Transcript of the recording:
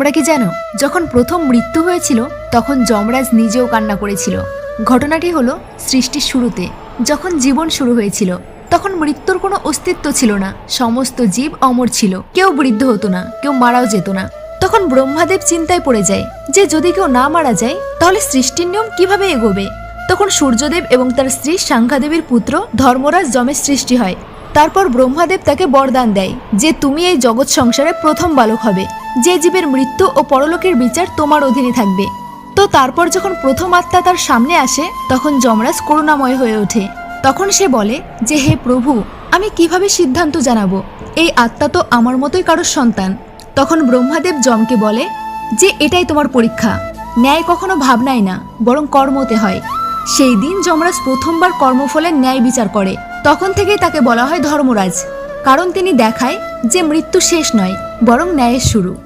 তোমরা কি জানো, যখন প্রথম মৃত্যু হয়েছিল, তখন যমরাজ নিজেও কান্না করেছিল। ঘটনাটি হলো সৃষ্টির শুরুতে। যখন জীবন শুরু হয়েছিল, তখন মৃত্যুর কোনো অস্তিত্ব ছিল না। সমস্ত জীব অমর ছিল। কেউ বৃদ্ধ হতো না, কেউ মারাও যেত না। তখন ব্রহ্মাদেব চিন্তায় পড়ে যায় যে, যদি কেউ না মারা যায়, তাহলে সৃষ্টির নিয়ম কীভাবে এগোবে? তখন সূর্যদেব এবং তার স্ত্রী সাংখ্যাদেবীর পুত্র ধর্মরাজ যমের সৃষ্টি হয়। তারপর ব্রহ্মাদেব তাকে বরদান দেয় যে তুমি এই জগৎ সংসারে প্রথম বালক হবে। যে জীবের মৃত্যু ও পরলোকের বিচার তোমার অধীনে থাকবে। তো তারপর যখন প্রথম আত্মা তার সামনে আসে, তখন যমরাজ করুণাময় হয়ে ওঠে। তখন সে বলে, যে হে প্রভু, আমি কীভাবে সিদ্ধান্ত জানাব? এই আত্মা তো আমার মতোই কারোর সন্তান। তখন ব্রহ্মাদেব যমকে বলে, যে এটাই তোমার পরীক্ষা। ন্যায় কখনো ভাবনায় না, বরং কর্মতে হয়। সেই দিন যমরাজ প্রথমবার কর্মফলের ন্যায় বিচার করে। তখন থেকেই তাকে বলা হয় ধর্মরাজ। কারণ তিনি দেখায় যে মৃত্যু শেষ নয়, বরং ন্যায়ের শুরু।